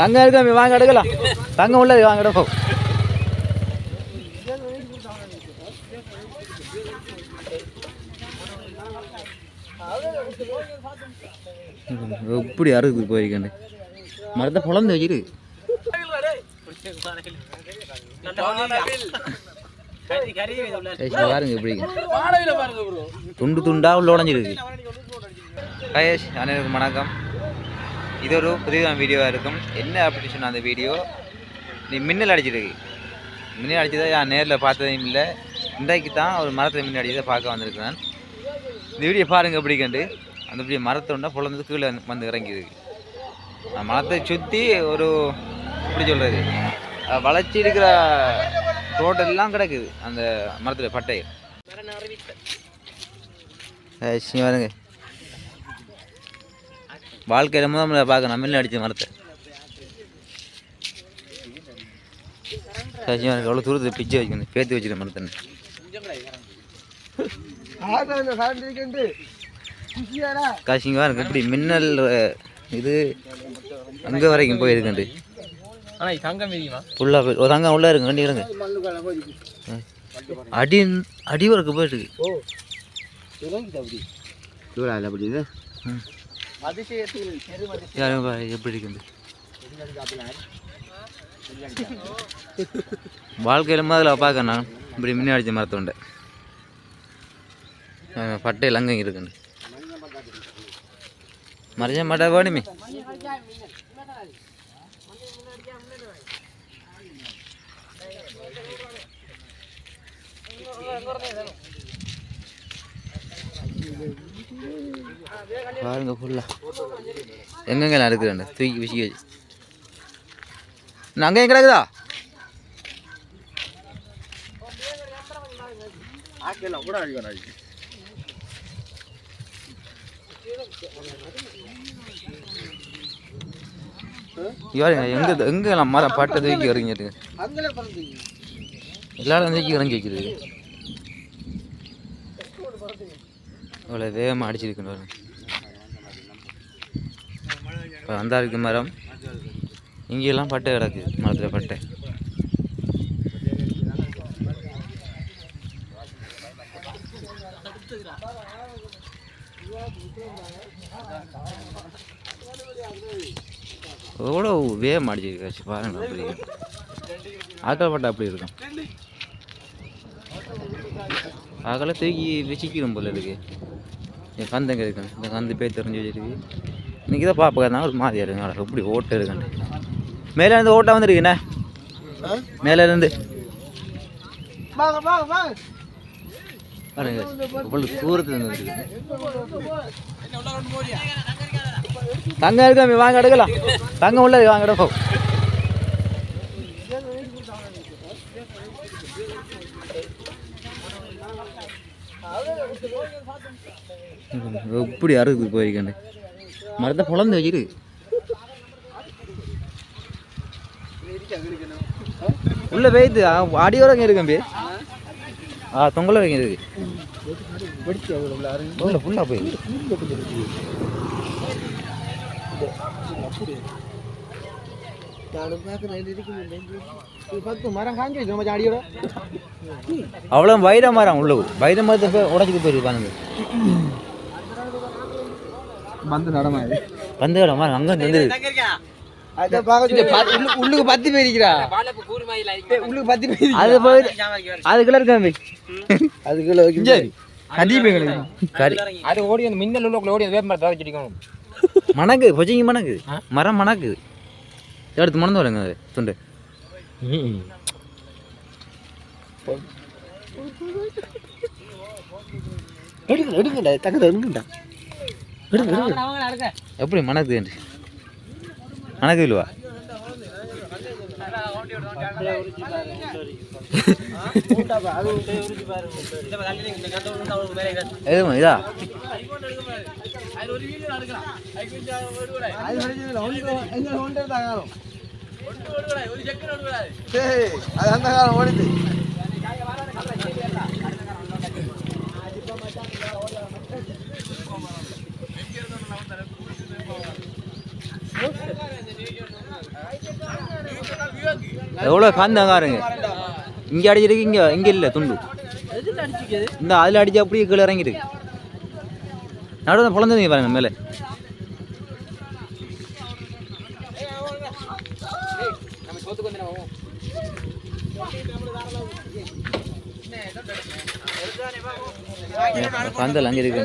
தங்கம் இருக்கு வாங்க எடுக்கலாம். தங்கம் உள்ளது வாங்க எடுப்போம். எப்படி அறுக்கு போயிருக்கேன். மரத்தை பொழந்து வச்சிரு. பாருங்க எப்படி இருக்கு. துண்டு துண்டா உள்ள உடஞ்சிருக்கு. கயேஷ் அனைவருக்கும் வணக்கம். இது ஒரு புதிய வீடியோவாக இருக்கும் என்ன சொன்ன அந்த வீடியோ நீ மின்னல் அடிச்சிருக்கு மின்னல் அடிச்சதை நான் நேரில் பார்த்ததையும் இல்லை இன்றைக்கு தான் ஒரு மரத்தில் மின்னல் அடிச்சதை பார்க்க வந்திருக்கிறேன் இந்த வீடியோ பாருங்க எப்படி கண்டு அந்த இப்படி மரத்தொண்டா பொழந்து கீழே வந்து அந்த மரத்தை சுற்றி ஒரு எப்படி சொல்கிறது வளர்ச்சி இருக்கிற தோட்டெல்லாம் கிடக்குது அந்த மரத்தில் பட்டை பாருங்க வாழ்க்கையில முதல் முறை பார்க்க நம்ம அடிச்ச மரத்தை? சசி எனக்கு எவ்வளோ தூரத்தில் பிச்சை வைக்கணும். பேத்து வச்சுருக்க மரத்தை காசிங்க பாருங்க இப்படி மின்னல் இது அங்கே வரைக்கும் போயிருக்கண்டு ஆனா இது தங்கம் தெரியுமா ஃபுல்லாக போய் ஒரு அங்கே உள்ளே இருங்க வண்டி இருங்க அடி அடி வரைக்கும் போயிட்டு ம். யாரும் பா- எப்படி இருக்குது வாழ்க்கையில் முதல்ல பார்க்க நான். இப்படி முன்னே அடித்த மரத்தோண்ட பட்டையில் அங்கே இருக்குண்டு. மறைஞ்ச மாட்டா வேணுமே பாருங்க ஃபுல்லா எங்கெங்க இருக்குதுண்டு தூக்கி விஷயம் வச்சு. அங்கே கிடக்குதா? இவாருங்க எங்க எங்கெல்லாம் மரம் பட்டை தூக்கி இறங்கிட்டு எல்லாரும் தூக்கி இறங்கி வச்சிருக்கு இவ்வளோ வேகமாக அடிச்சிருக்குன்னு இப்போ வந்தால் இருக்கு மரம். இங்கெல்லாம் பட்டை கிடக்கு மரத்தில் பட்டை. எவ்வளோ வேகம் அடிச்சிருக்காச்சு பாருங்க அப்படி ஆக்கள் பட்டை அப்படி இருக்கும். ஆக்களை தூக்கி வச்சிக்கிறோம் போல இருக்கு. என் கந்தங்க இருக்கு? இந்த கந்து பேர் தெரிஞ்சு வச்சிருக்கு. இன்னைக்கு தான் பார்ப்பா ஒரு மாதிரியா இருக்குங்க எப்படி ஓட்டை இருக்குன்னு மேலே இருந்து ஓட்டா வந்துருக்குண்ணே மேலே இருந்து. பாருங்க இவ்வளவு தூரத்துல இருந்து தங்கம் இருக்கா வாங்க எடுக்கலாம். தங்கம் உள்ளது வாங்க எடுப்போம். எப்படி அறுக்கு போயிருக்கேன் மரத்தை பொழந்து வச்சிரு. உள்ள பெய்து அடியோட இங்கே இருக்கம்பி ஆ தொங்கல வைங்க இருக்கு. உள்ள ஃபுல்லாக போய் அவ்வளோ வைர மரம் உள்ள வைர மரத்தை உடச்சிட்டு போயிருக்கு பாருங்க வந்து நடமா இடம் மரம் அங்கே வந்து உள்ளுக்கு பத்து பேர் இருக்கிறா உள்ளுக்கு பத்து பேர் அது போய் அதுக்குள்ள இருக்கு அம்பி அதுக்குள்ள கண்டிப்பா கறி அது ஓடி அந்த மின்னல் உள்ள ஓடி அந்த வேப்பமரத்தை வச்சுடிக்கணும் மணக்கு பொச்சிங்க மணக்கு மரம் மணக்கு எடுத்து மணந்து வரங்க அது துண்டு எடுங்க எடுங்கடா தக்கத்தை எடுங்கடா எடுங்க எடுங்க எப்படி மணக்குது மணக்கு இல்லவா எதுவும் இதா அது அந்த காலம் ஓடிது எவ்வளோ காந்தாங்க பாருங்க இங்கே அடிச்சிருக்கு இங்கே இங்கே இல்லை துண்டு. இந்த அதில் அடிச்சு அப்படியே கீழே இறங்கிருக்கு நடுவில் பிறந்ததுங்க பாருங்க மேலே நம்ம சோத்துக்கு வந்து நம்ம பந்தல் அங்கே இருக்கு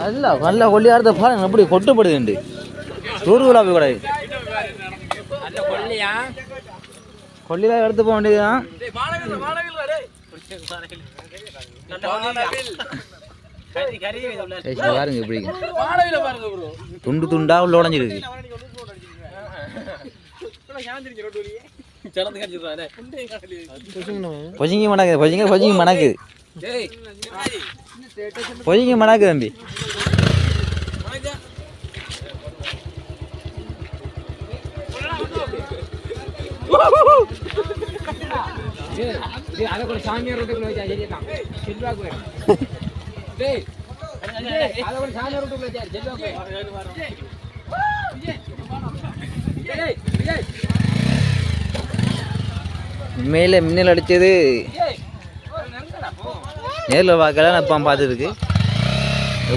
நல்லா நல்லா கொல்லியாரத்தை பாருங்க எப்படி கொட்டுப்படுதுண்டு. தூர்வுலா போய் கூடாது அந்த கொல்லையா கொல்லியில் எடுத்து போக வேண்டியதுதான். பாருங்க இப்படி துண்டு துண்டா உள்ள உடஞ்சிருக்கு. பொசிங்க மணக்குது பொசிங்க பொசிங்க மணக்குது பொசிங்க மணக்குது தம்பி. அதை கூட சாமியார் வச்சா சரிதான் செல்வாக்கு வேணும். டேய் சாமியார் வச்சா செல்வாக்கு மின்னல் அடிச்சது நேரில் பார்க்கல நான் இப்போ பார்த்துருக்கு.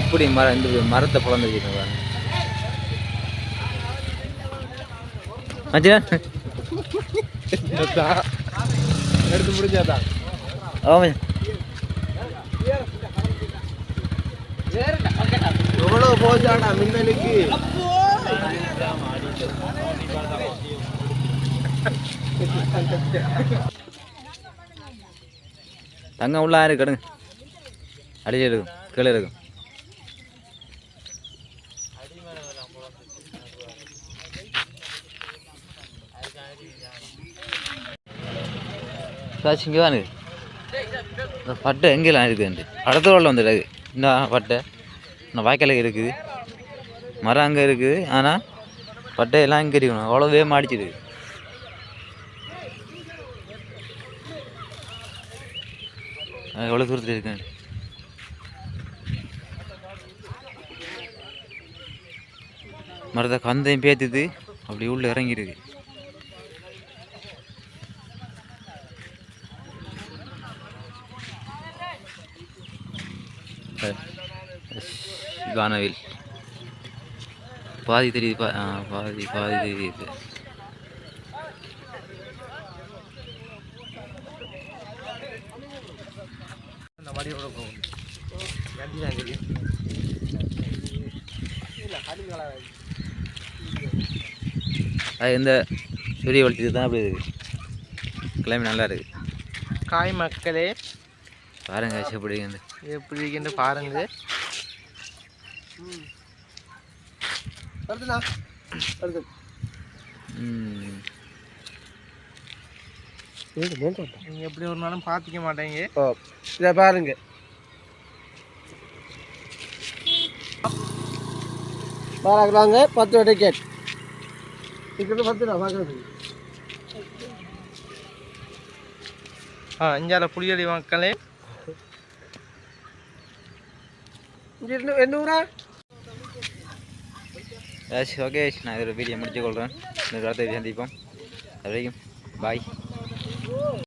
எப்படி மர இந்த மரத்தை பிளந்து வச்சுருக்கேன் மச்சினா எடுத்து முடிஞ்சாதான். ஆமாம். எவ்வளவு போச்சாடா மின்னலுக்கு? தங்கம் உள்ள ஆறு கடுங்க இருக்கும் கீழே இருக்கும் காய்ச்சி இங்கே வாங்க இந்த பட்டை எங்கெல்லாம் இருக்குது அடுத்த ரோட்டில் வந்துடுது இந்த பட்டை இந்த வாய்க்கால இருக்குது மரம் அங்கே இருக்குது ஆனால் பட்டை எல்லாம் இங்கே இருக்கணும் அவ்வளோவே மாடிச்சிருக்கு எவ்வளோ தூரத்தில் இருக்கேன் மரத்தை கந்தையும் பேத்துது அப்படி உள்ளே இறங்கியிருக்கு வானவில் பாதி தெரியுது பா பாதி பாதி தெரியுது. அது இந்த சூரிய வெளிச்சது தான் அப்படி இருக்கு. கிளைமேட் நல்லா இருக்கு. காய் மக்களே பாருங்க எப்படி எப்படி இருக்குன்னு பாருங்க ம் நீங்க எப்படி ஒரு நாளும் பார்த்துக்க மாட்டீங்க. இதை பாருங்க. பாராக்குறாங்க பத்து டிக்கெட் டிக்கெட்டு பத்து ரூபா பார்க்குறது ஆ இஞ்சால புளியடி மக்களே என்ன ஊரா ஓகே நான் இதோட வீடியோ முடிச்சு கொள்கிறேன் இந்த வார்த்தை சந்திப்போம். அது வரைக்கும் பாய்